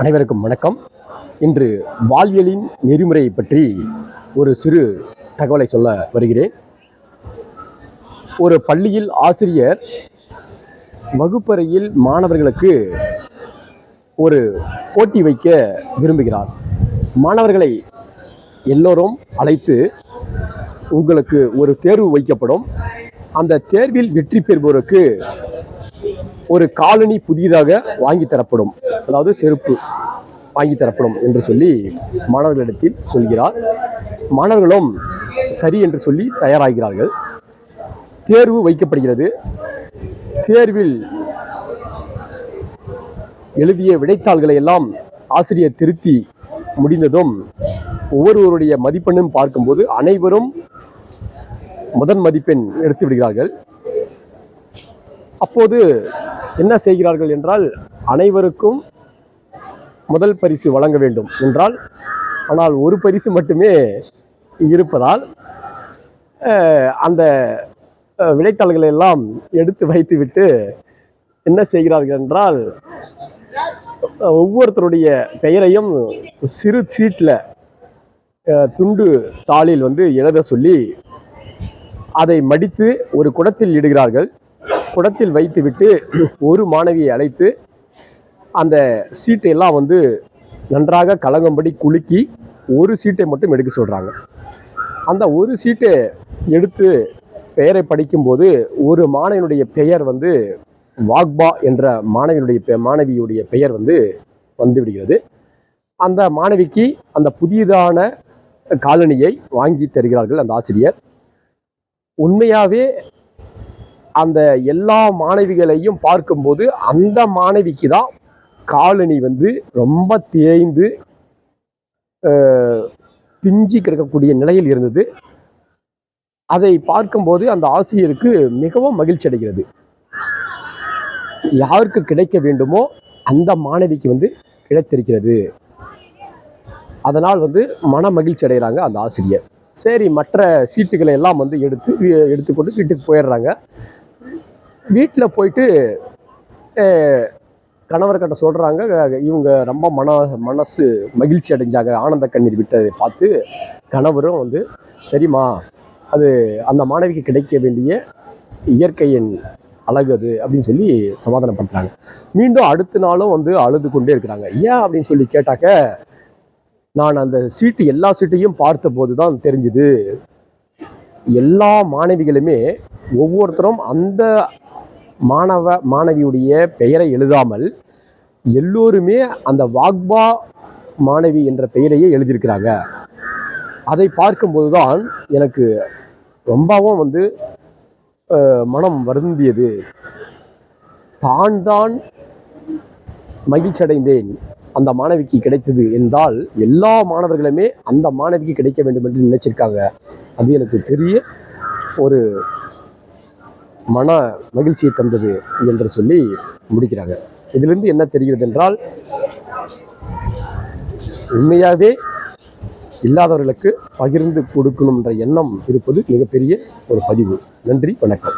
அனைவருக்கும் வணக்கம். இன்று வாழ்வியலின் நெறிமுறையை பற்றி ஒரு சிறு தகவலை சொல்ல வருகிறேன். ஒரு பள்ளியில் ஆசிரியர் வகுப்பறையில் மாணவர்களுக்கு ஒரு போட்டி வைக்க விரும்புகிறார். மாணவர்களை எல்லோரும் அழைத்து உங்களுக்கு ஒரு தேர்வு வைக்கப்படும். அந்த தேர்வில் வெற்றி பெறுபவருக்கு ஒரு காலனி புதிதாக வாங்கி தரப்படும். அதாவது செருப்பு வாங்கி தரப்படும் என்று சொல்லி மாணவர்களிடத்தில் சொல்கிறார். மாணவர்களும் சரி என்று சொல்லி தயாராகிறார்கள். தேர்வு வைக்கப்படுகிறது. தேர்வில் எழுதிய விடைத்தாள்களை எல்லாம் ஆசிரியர் திருத்தி முடிந்ததும் ஒவ்வொருவருடைய மதிப்பெண்ணும் பார்க்கும்போது அனைவரும் முதன் மதிப்பெண் எடுத்து விடுகிறார்கள். அப்போது என்ன செய்கிறார்கள் என்றால் அனைவருக்கும் முதல் பரிசு வழங்க வேண்டும் என்றால் ஆனால் ஒரு பரிசு மட்டுமே இருப்பதால் அந்த விடைத்தாள்களை எல்லாம் எடுத்து வைத்துவிட்டு என்ன செய்கிறார்கள் என்றால் ஒவ்வொருத்தருடைய பெயரையும் சிறு சீட்டில் துண்டு தாளில் வந்து எழுத சொல்லி அதை மடித்து ஒரு குடத்தில் இடுகிறார்கள். குடத்தில் வைத்துவிட்டு ஒரு மாணவியை அழைத்து அந்த சீட்டை எல்லாம் வந்து நன்றாக கலங்கும்படி குலுக்கி ஒரு சீட்டை மட்டும் எடுக்க சொல்கிறாங்க அந்த ஒரு சீட்டை எடுத்து பெயரை படிக்கும்போது ஒரு மாணவனுடைய பெயர் வந்து வாக்பா என்ற மாணவியினுடைய பெ மாணவியுடைய பெயர் வந்து வந்து விடுகிறது அந்த மாணவிக்கு அந்த புதியதான காலனியை வாங்கி தருகிறார்கள் அந்த ஆசிரியர். உண்மையாகவே அந்த எல்லா மாணவிகளையும் பார்க்கும்போது அந்த மாணவிக்கு தான் காலனி வந்து ரொம்ப தேய்ந்து பிஞ்சி கிடக்கக்கூடிய நிலையில் இருந்தது. அதை பார்க்கும்போது அந்த ஆசிரியருக்கு மிகவும் மகிழ்ச்சி அடைகிறது. யாருக்கு கிடைக்க வேண்டுமோ அந்த மாணவிக்கு வந்து கிடைத்திருக்கிறது. அதனால் வந்து மன மகிழ்ச்சி அடைகிறாங்க அந்த ஆசிரியர். சரி மற்ற சீட்டுகளை எல்லாம் வந்து எடுத்து எடுத்துக்கொண்டு வீட்டுக்கு போயிடுறாங்க. வீட்டில் போயிட்டு கணவர்கிட்ட சொல்கிறாங்க இவங்க ரொம்ப மன மனசு மகிழ்ச்சி அடைஞ்சாங்க. ஆனந்த கண்ணீர் விட்டதை பார்த்து கணவரும் வந்து சரிம்மா அது அந்த மாணவிக்கு கிடைக்க வேண்டிய இயற்கையின் அழகு அது அப்படின்னு சொல்லி சமாதானப்படுத்துகிறாங்க மீண்டும் அடுத்த நாளும் வந்து அழுது கொண்டே இருக்கிறாங்க. ஏன்? அப்படின்னு சொல்லி கேட்டாக்க நான் அந்த சீட்டு எல்லா சீட்டையும் பார்த்தபோது தான் தெரிஞ்சுது. எல்லா மாணவிகளுமே ஒவ்வொருத்தரும் அந்த மாணவ மாணவியுடைய பெயரை எழுதாமல் எல்லோருமே அந்த வாக்பா மாணவி என்ற பெயரையே எழுதியிருக்கிறாங்க. அதை பார்க்கும்போது தான் எனக்கு ரொம்பவும் வந்து மனம் வருந்தியது. தான் தான் மகிழ்ச்சி அடைந்தேன் அந்த மாணவிக்கு கிடைத்தது என்றால் எல்லா மாணவர்களுமே அந்த மாணவிக்கு கிடைக்க வேண்டும் என்று நினைச்சிருக்காங்க. அது எனக்கு பெரிய ஒரு மன மகிழ்ச்சியை தந்தது என்று சொல்லி முடிக்கிறாங்க. இதிலிருந்து என்ன தெரிகிறது என்றால் உண்மையாகவே இல்லாதவர்களுக்கு பகிர்ந்து கொடுக்கணுன்ற எண்ணம் இருப்பது மிகப்பெரிய ஒரு பதிவு. நன்றி வணக்கம்.